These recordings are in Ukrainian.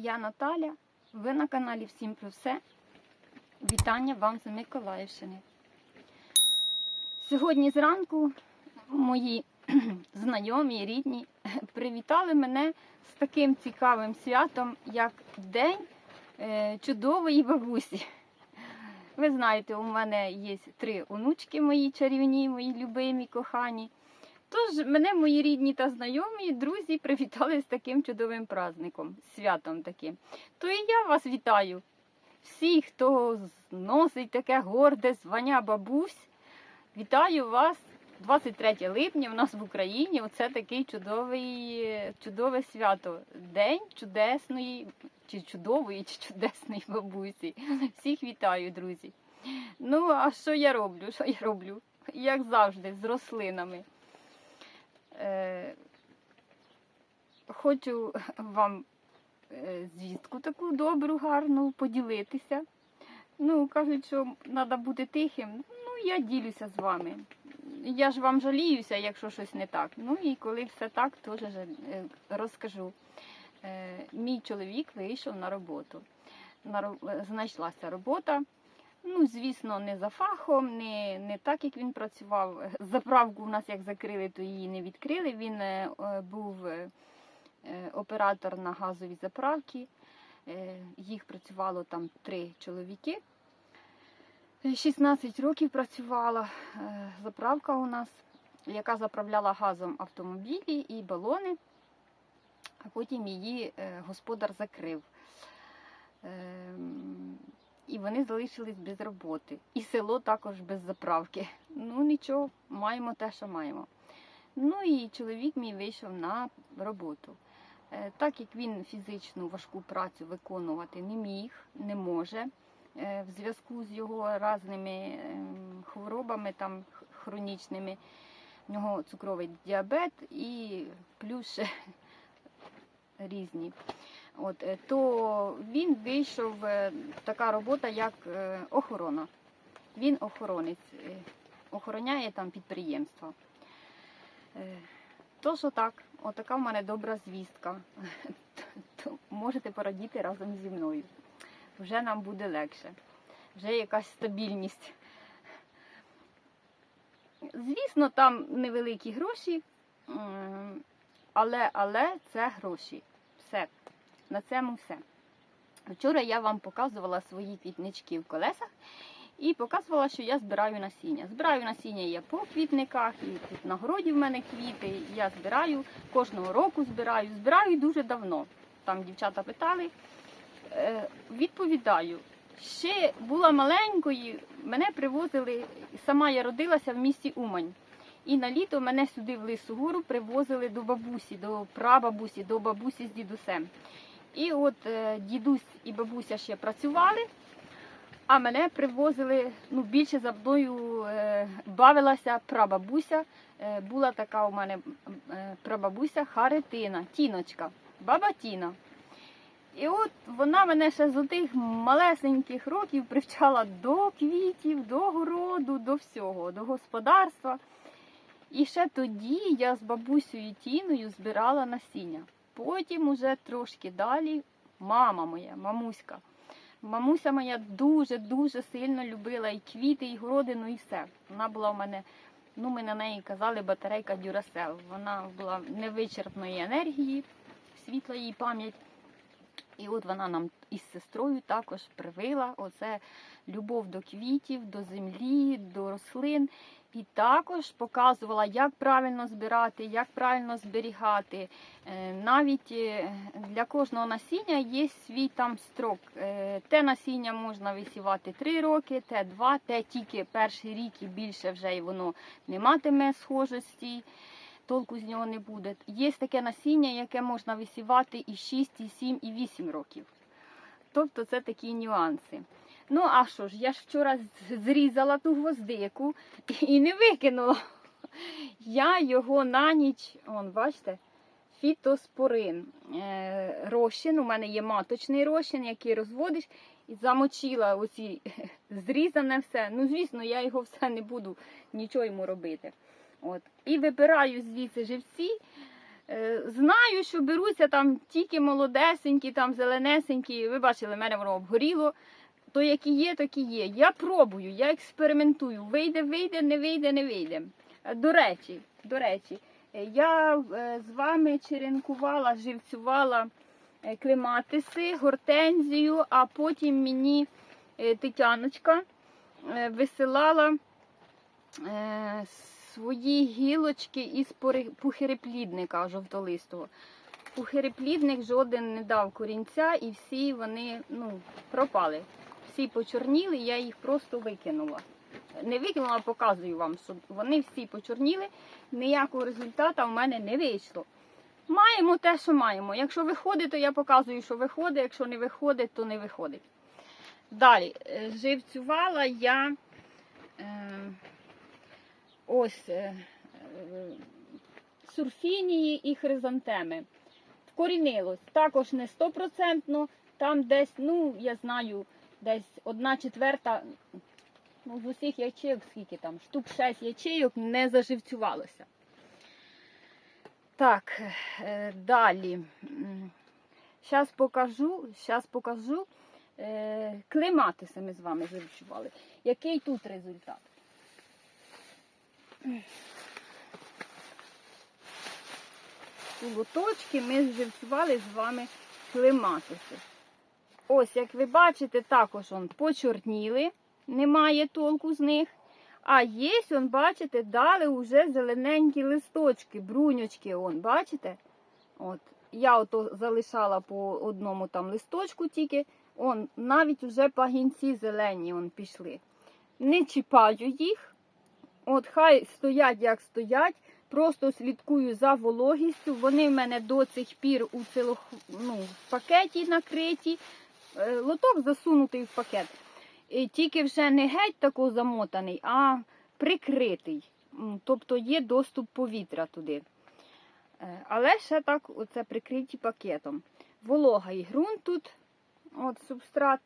Я Наталя. Ви на каналі Всім про все. Вітання вам з Миколаївщини. Сьогодні зранку мої знайомі, рідні привітали мене з таким цікавим святом, як День е, чудової бабусі. Ви знаєте, у мене є три онучки мої чарівні, мої любимі, кохані. Тож мене мої рідні та знайомі, друзі привітали з таким чудовим праздником, святом таким. То і я вас вітаю. Всі, хто носить таке горде звання бабусь, вітаю вас 23 липня. У нас в Україні оце такий чудовий, чудове свято. День чудесної, чи чудової, чи чудесної бабусі. Всіх вітаю, друзі. Ну, а що я роблю? Що я роблю? Як завжди, з рослинами. Е, Хочу вам е, звістку таку добру, гарну поділитися. Ну, кажуть, що треба бути тихим. Ну, я ділюся з вами. Я ж вам жаліюся, якщо щось не так. Ну і коли все так, теж е, розкажу. Мій чоловік вийшов на роботу. На, ро- знайшлася робота. Ну, звісно, не за фахом, не, не так, як він працював. Заправку в нас як закрили, то її не відкрили. Він е, е, був е, е, оператор на газовій заправці. Е, Їх працювало там три чоловіки. Е, 16 років працювала е, заправка у нас, яка заправляла газом автомобілі і балони, а потім її е, господар закрив. Ем, І вони залишились без роботи. І село також без заправки. Ну нічого, маємо те, що маємо. Ну і чоловік мій вийшов на роботу. Е, Так як він фізичну важку працю виконувати не міг, не може, е, в зв'язку з його різними ем, хворобами там хронічними, в нього цукровий діабет і плюс ще різні. От, е, то він вийшов е, така робота, як е, охорона. Він охоронець, охороняє там підприємства. Е, То, що так, отака в мене добра звістка. Можете порадіти разом зі мною. Вже нам буде легше, вже якась стабільність. Звісно, там невеликі гроші, але, але це гроші. Все. На цьому все. Вчора я вам показувала свої квітнички в колесах і показувала, що я збираю насіння. Збираю насіння я по квітниках, і тут на городі в мене квіти. Я збираю кожного року збираю. Збираю дуже давно. Там дівчата питали. Е, відповідаю. Ще була маленькою, мене привозили, сама я родилася в місті Умань. І на літо мене сюди в Лису Гору привозили до бабусі, до прабабусі, до бабусі з дідусем. І от е, дідусь і бабуся ще працювали, а мене привозили, ну, більше за мною е, бавилася прабабуся. Е, була така у мене прабабуся Харитина, Тіночка, баба Тіна. І от вона мене ще з отих малесеньких років привчала до квітів, до городу, до всього, до господарства. І ще тоді я з бабусею Тіною збирала насіння. Потім уже трошки далі мама моя, мамуська. Мамуся моя дуже-дуже сильно любила і квіти, і городину, і все. Вона була в мене, ну ми на неї казали батарейка Дюрасел. Вона була невичерпної енергії, світла її пам'ять. І от вона нам із сестрою також привила оце любов до квітів, до землі, до рослин. І також показувала, як правильно збирати, як правильно зберігати. Е, Навіть е, для кожного насіння є свій там строк. Е, Те насіння можна висівати 3 роки, те 2, те тільки перший рік і більше вже й воно не матиме схожості, толку з нього не буде. Є таке насіння, яке можна висівати і 6, і 7, і 8 років. Тобто це такі нюанси. Ну, а що ж, я ж вчора зрізала ту гвоздику і не викинула. Я його на ніч, он, бачите, фітоспорин. Е, розчин, у мене є маточний розчин, який розводиш, і замочила оці зрізане все. Ну, звісно, я його все не буду нічого йому робити. От. І вибираю звідси живці. Е, Знаю, що беруться там тільки молодесенькі, там зеленесенькі. Ви бачили, в мене воно обгоріло. То які є, такі є. Я пробую, я експериментую. Вийде, вийде, не вийде, не вийде. Е, До речі, до речі, е, я з вами черенкувала, живцювала клематиси, гортензію, а потім мені Тетяночка висилала свої гілочки із пухиреплідника жовтолистого. Пухиреплідник жоден не дав корінця, і всі вони ну, пропали. Всі почорніли, я їх просто викинула. Не викинула, а показую вам, що вони всі почорніли, ніякого результату в мене не вийшло. Маємо те, що маємо. Якщо виходить, то я показую, що виходить, якщо не виходить, то не виходить. Далі, е, живцювала я е, ось е, е, сурфінії і хризантеми. Вкорінилось. Також не стопроцентно, там десь, ну, я знаю, десь одна четверта, ну, з усіх ячейок, скільки там, штук 6 ячейок не заживцювалося. Так, е, далі. Зараз покажу, зараз покажу. Клематиси ми з вами живчували. Який тут результат? У лоточки ми живцювали з вами клематиси. Ось, як ви бачите, також он почорніли, немає толку з них. А є, он, бачите, дали вже зелененькі листочки, бруньочки, он, бачите? От. Я ото залишала по одному там листочку тільки. Он, навіть вже пагінці зелені он, пішли. Не чіпаю їх. От хай стоять, як стоять. Просто слідкую за вологістю. Вони в мене до цих пір у цілох, ну, в пакеті накриті. Е, Лоток засунутий в пакет. І тільки вже не геть тако замотаний, а прикритий. Тобто є доступ повітря туди. Е, Але ще так оце прикриті пакетом. Вологий ґрунт тут, от субстрат.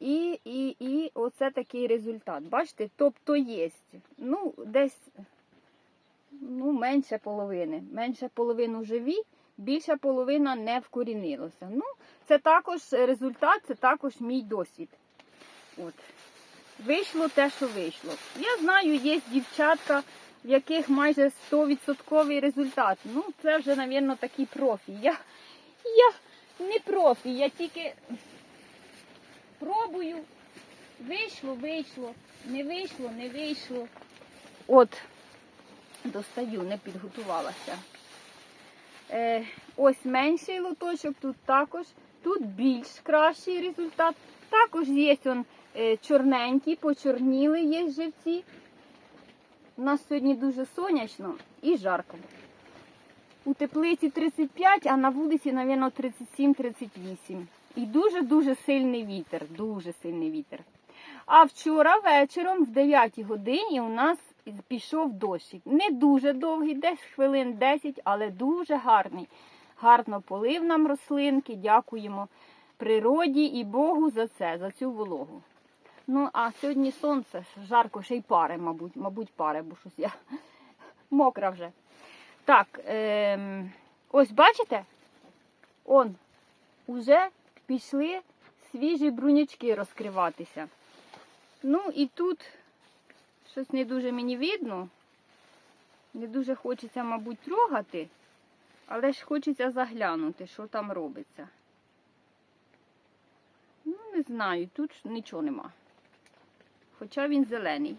І, і, і оце такий результат. Бачите? Тобто є. Ну, десь ну, менше половини. Менше половину живі, більша половина не вкорінилося. Ну, це також результат, це також мій досвід. От. Вийшло те, що вийшло. Я знаю, є дівчатка, в яких майже 100% результат. Ну, це вже, мабуть, такі профі. Я, я не профі, я тільки пробую. Вийшло, вийшло, не вийшло, не вийшло. От, достаю, не підготувалася. Е, ось менший лоточок, тут також, тут більш кращий результат. Також є он, е, чорненькі, почорніли є живці. У нас сьогодні дуже сонячно і жарко. У теплиці 35, а на вулиці, мабуть, 37-38. І дуже-дуже сильний вітер. Дуже сильний вітер. А вчора вечором, в 9 годині, у нас пішов дощик. Не дуже довгий, десь хвилин 10, але дуже гарний. Гарно полив нам рослинки. Дякуємо природі і Богу за це, за цю вологу. Ну, а сьогодні сонце, жарко, ще й пари, мабуть, мабуть, пари, бо щось я мокра вже. Так, ем, ось бачите? Он, уже пішли свіжі брунячки розкриватися. Ну і тут щось не дуже мені видно. Не дуже хочеться, мабуть, трогати, але ж хочеться заглянути, що там робиться. Ну, не знаю, тут нічого нема. Хоча він зелений.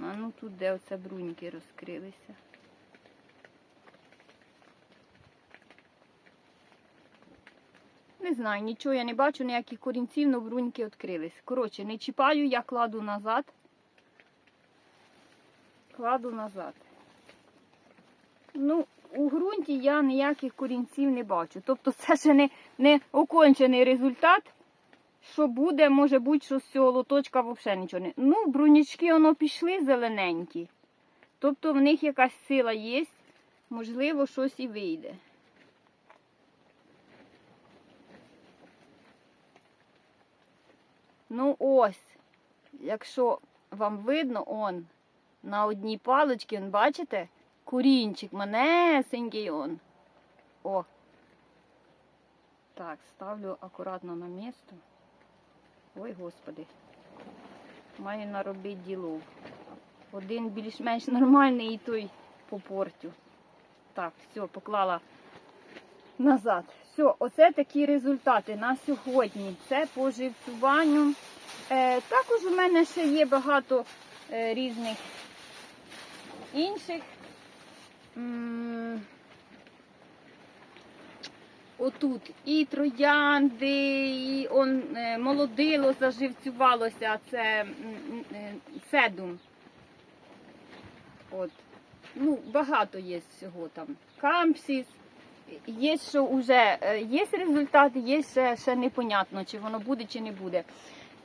А ну тут де оце бруньки розкрилися. Не знаю, нічого я не бачу, ніяких корінців, але бруньки відкрились. Коротше, не чіпаю, я кладу назад. Кладу назад. Ну, у ґрунті я ніяких корінців не бачу. Тобто це ще не, не окончений результат. Що буде, може бути, що з цього лоточка взагалі нічого не. Ну, брунячки воно пішли зелененькі. Тобто в них якась сила є, можливо, щось і вийде. Ну ось, якщо вам видно, он на одній паличці, он, бачите, корінчик, манесенький он. О. Так, ставлю акуратно на місто. Ой, господи. Маю наробити ділов. Один більш-менш нормальний і той попортю. Так, все, поклала назад. Все, оце такі результати на сьогодні. Це по живцюванню. Е, також у мене ще є багато е, різних інших. Отут і троянди, і он, е, молодило заживцювалося, це е, седум. От. Ну, багато є всього там. Кампсіс. Є, що вже е, є результати, є ще, ще непонятно, чи воно буде, чи не буде.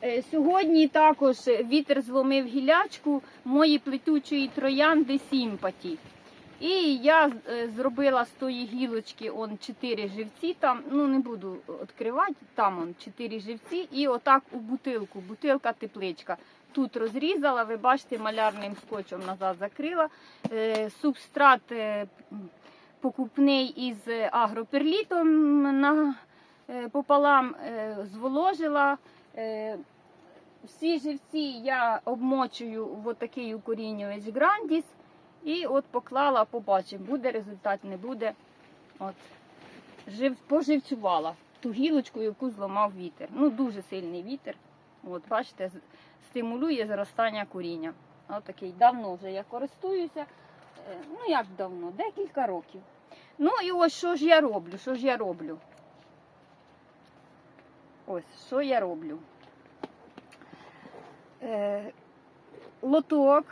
Е, Сьогодні також вітер зломив гілячку мої плетючої троянди Сімпаті. І я е, зробила з тої гілочки он чотири живці. Там ну не буду відкривати, там он чотири живці, і отак у бутилку, бутилка тепличка. Тут розрізала, ви бачите, малярним скотчем назад закрила. Субстрат покупний із агроперлітом на, е, пополам е, зволожила. Е, Всі живці я обмочую в отакий укорінювач Грандіс. І от поклала, побачимо, буде результат, не буде. От. Жив, поживцювала ту гілочку, яку зламав вітер. Ну, дуже сильний вітер. От, бачите, стимулює зростання коріння. От такий давно вже я користуюся. Е, Ну, як давно? Декілька років. Ну і ось що ж я роблю? Що ж я роблю? Ось, що я роблю? Е, лоток.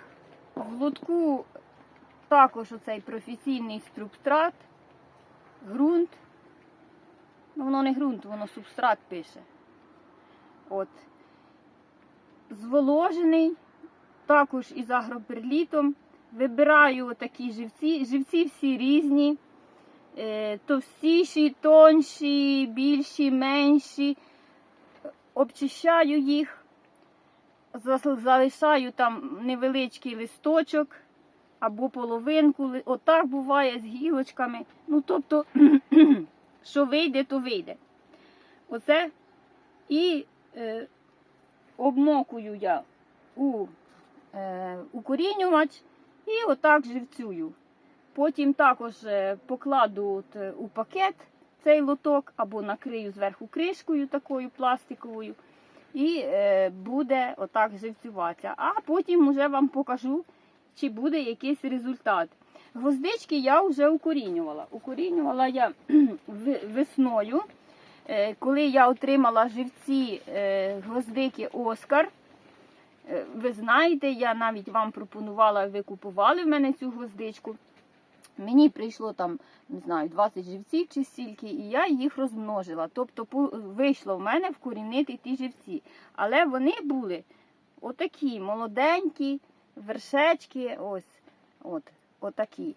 В лотку також оцей професійний субстрат, ґрунт. Ну, воно не ґрунт, воно субстрат пише. От. Зволожений, також із агроперлітом. Вибираю такі живці. Живці всі різні. Е, товстіші, тонші, більші, менші. Обчищаю їх, залишаю там невеличкий листочок або половинку. Отак буває з гілочками. Ну, тобто, що вийде, то вийде. Оце і е, обмокую я у е, укорінювач і отак живцюю. Потім також е, покладу е, у пакет цей лоток або накрию зверху кришкою такою пластиковою. І е, буде отак живцюватися. А потім вже вам покажу, чи буде якийсь результат. Гвоздички я вже укорінювала. Укорінювала я весною, коли я отримала живці гвоздики Оскар. Ви знаєте, я навіть вам пропонувала, ви купували в мене цю гвоздичку. Мені прийшло там, не знаю, 20 живців чи стільки, і я їх розмножила. Тобто вийшло в мене вкорінити ті живці. Але вони були отакі молоденькі, вершечки, ось, от, отакі.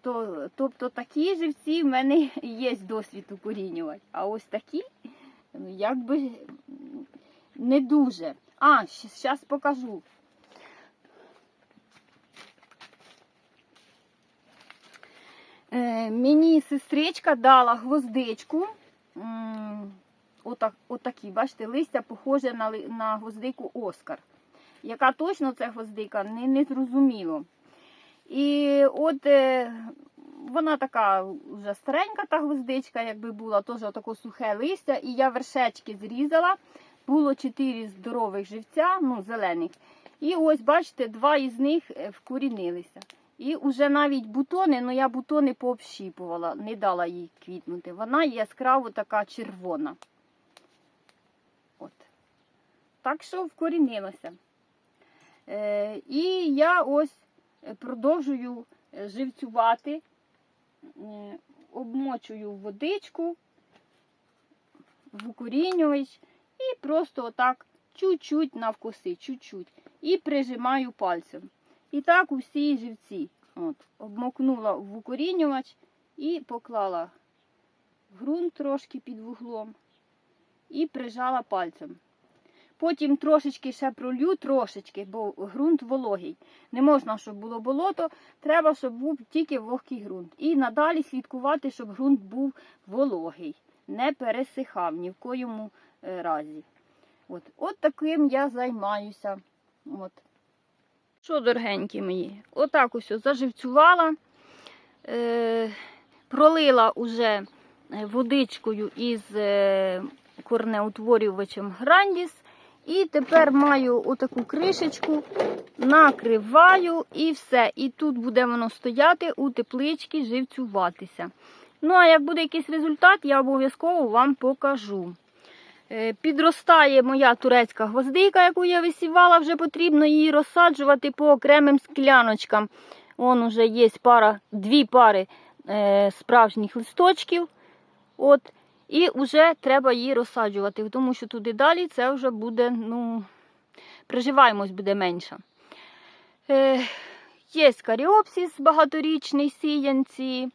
То, тобто такі живці в мене є досвід укорінювати. А ось такі, ну, якби не дуже. А, зараз покажу. Мені сестричка дала гвоздичку. Отак, отакі, бачите, листя похоже на, на гвоздику Оскар. Яка точно це гвоздика, не, не зрозуміло. І от е, вона така вже старенька, та гвоздичка, якби була, теж отако сухе листя. І я вершечки зрізала. Було чотири здорових живця, ну, зелених. І ось, бачите, два із них е, вкорінилися. І вже навіть бутони, ну я бутони пообщіпувала, не дала їй квітнути. Вона яскраво така червона. От. Так що вкорінилася. Е, і я ось продовжую е, живцювати, е, обмочую водичку, в укорінювач і просто отак чуть-чуть навкуси, чуть-чуть. І прижимаю пальцем. І так усі живці. От, обмокнула в укорінювач і поклала в ґрунт трошки під вуглом і прижала пальцем. Потім трошечки ще пролью, трошечки, бо ґрунт вологий. Не можна, щоб було болото, треба, щоб був тільки вогкий ґрунт. І надалі слідкувати, щоб ґрунт був вологий, не пересихав ні в коєму е, разі. От, от таким я займаюся. От. Що, дорогенькі мої, отак ось заживцювала, е, пролила уже е, водичкою із е, корнеутворювачем Грандіс. І тепер маю отаку кришечку, накриваю і все. І тут буде воно стояти у тепличці, живцюватися. Ну, а як буде якийсь результат, я обов'язково вам покажу. Е, Підростає моя турецька гвоздика, яку я висівала, вже потрібно її розсаджувати по окремим скляночкам. Вон уже є пара, дві пари е, справжніх листочків. От, і вже треба її розсаджувати, тому що туди далі це вже буде, ну, приживаємось буде менша. Е, є каріопсис багаторічний сіянці.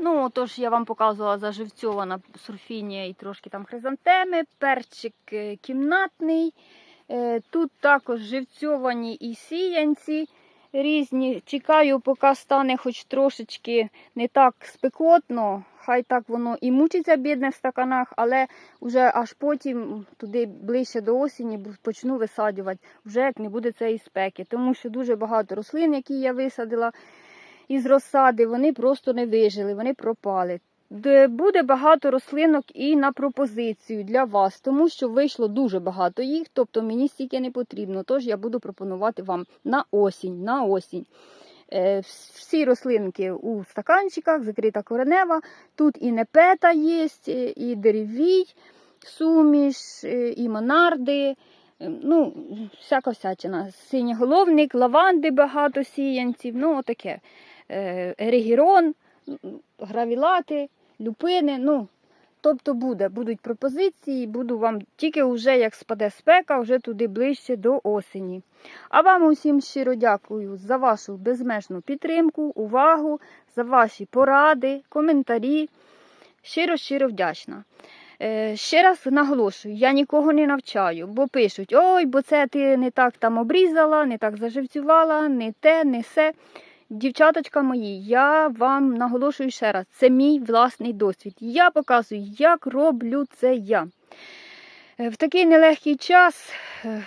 Ну, отож, я вам показувала заживцьована сурфінія і трошки там хризантеми, перчик е, кімнатний. Е, Тут також живцьовані і сіянці різні. Чекаю, поки стане хоч трошечки не так спекотно. Хай так воно і мучиться бідне в стаканах, але вже аж потім, туди ближче до осені, почну висаджувати, вже як не буде цієї спеки. Тому що дуже багато рослин, які я висадила із розсади, вони просто не вижили, вони пропали. Буде багато рослинок і на пропозицію для вас, тому що вийшло дуже багато їх, тобто мені стільки не потрібно. Тож я буду пропонувати вам на осінь. На осінь. Е, Всі рослинки у стаканчиках, закрита коренева. Тут і непета є, е, і деревій, суміш, е, і монарди. Ну, всяка всячина. Синьоголовник, лаванди багато сіянців, ну отаке. Е, Ерегірон, гравілати, люпини. Ну, тобто буде, будуть пропозиції, буду вам тільки вже як спаде спека, вже туди ближче до осені. А вам усім щиро дякую за вашу безмежну підтримку, увагу, за ваші поради, коментарі. Щиро-щиро вдячна. Е, ще раз наголошую, я нікого не навчаю, бо пишуть: ой, бо це ти не так там обрізала, не так заживцювала, не те, не се. Дівчаточка мої, я вам наголошую ще раз, це мій власний досвід. Я показую, як роблю це я. Е, В такий нелегкий час, е,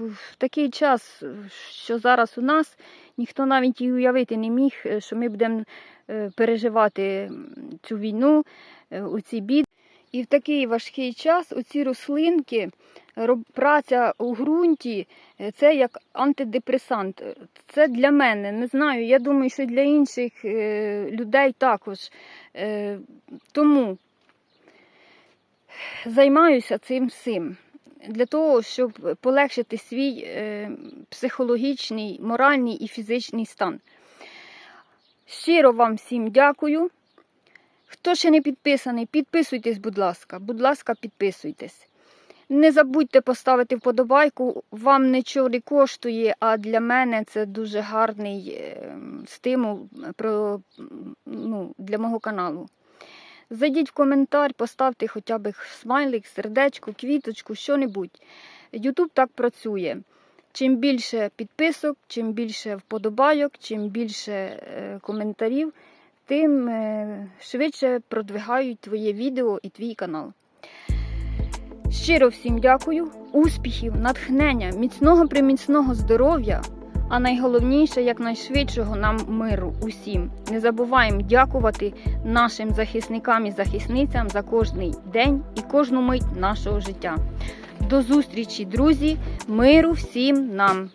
в такий час, е, що зараз у нас, ніхто навіть і уявити не міг, що ми будемо переживати цю війну, оці біди. І в такий важкий час оці рослинки, праця у ґрунті, е, це як антидепресант. Це для мене, не знаю. Я думаю, що для інших е, людей також. Е, Тому займаюся цим всім. Для того, щоб полегшити свій психологічний, моральний і фізичний стан. Щиро вам всім дякую. Хто ще не підписаний, підписуйтесь, будь ласка. Будь ласка, підписуйтесь. Не забудьте поставити вподобайку. Вам нічого не коштує, а для мене це дуже гарний е, стимул про, ну, для мого каналу. Зайдіть в коментар, поставте хоча б смайлик, сердечко, квіточку, що-небудь. Ютуб так працює. Чим більше підписок, чим більше вподобайок, чим більше е, коментарів, тим е, швидше продвигають твоє відео і твій канал. Щиро всім дякую, успіхів, натхнення, міцного приміцного здоров'я, а найголовніше, якнайшвидшого нам миру усім. Не забуваємо дякувати нашим захисникам і захисницям за кожний день і кожну мить нашого життя. До зустрічі, друзі! Миру всім нам!